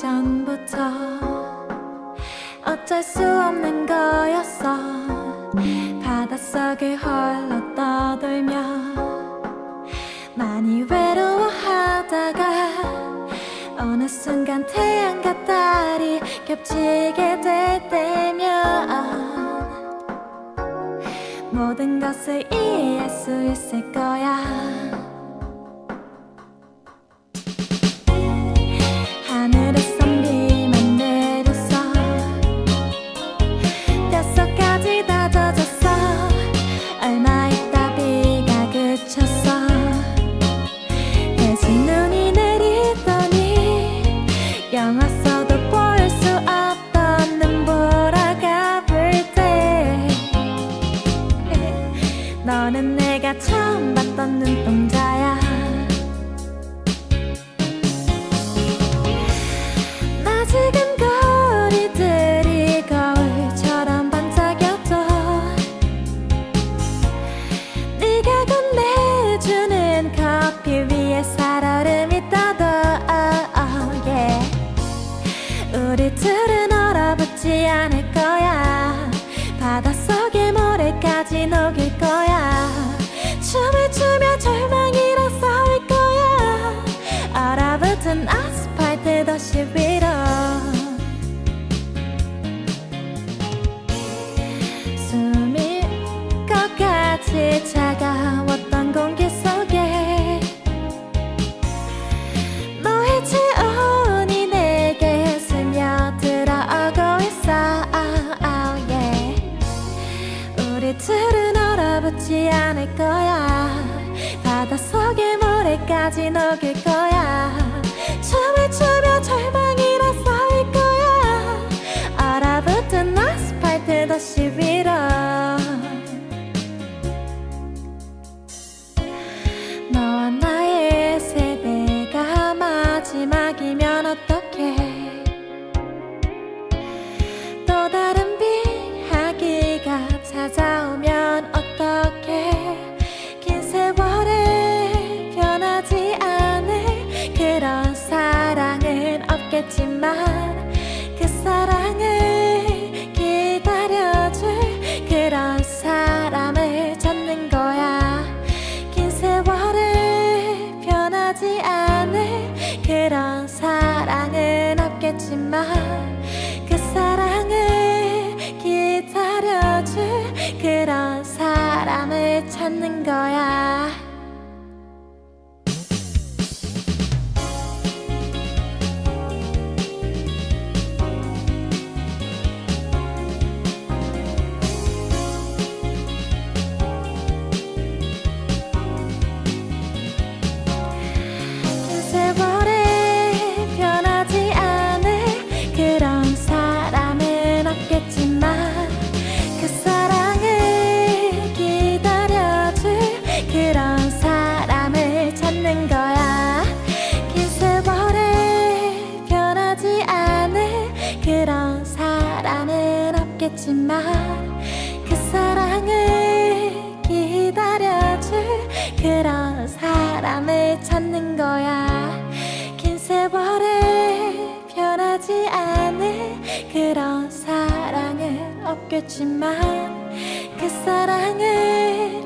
전부터 어쩔 수 없는 거였어. 바닷속을 홀로 떠돌며 많이 외로워하다가 어느 순간 태양과 달이 겹치게 될 때면 모든 것을 이해할 수 있을 거야 젖었어. 얼마 있다 비가 그쳤어. 대신 눈이 내리더니 영화 써도 볼수 없던 눈보라가 불때. 너는 내가 처음 봤던 눈동자야 얼어붙지 않을 거야. 바닷속의 모래까지 녹일 거야 우리 둘은 얼어붙지 않을 거야. 바닷속의 모래까지 녹일 거야. 춤을 추며 절망이라 싸울 거야. 얼어붙은 아스팔트 도시 위로. 너와 나의 세대가 마지막이면 그 사랑을 기다려줄 그런 사람을 찾는 거야. 긴 세월에 변하지 않을 그런 사랑은 없겠지만 그 사랑을 기다려줄 그런 사람을 찾는 거야 하지 않을 그런 사람은 없겠지만 그 사랑을 기다려줄 그런 사람을 찾는 거야. 긴 세월에 변하지 않을 그런 사랑은 없겠지만 그 사랑을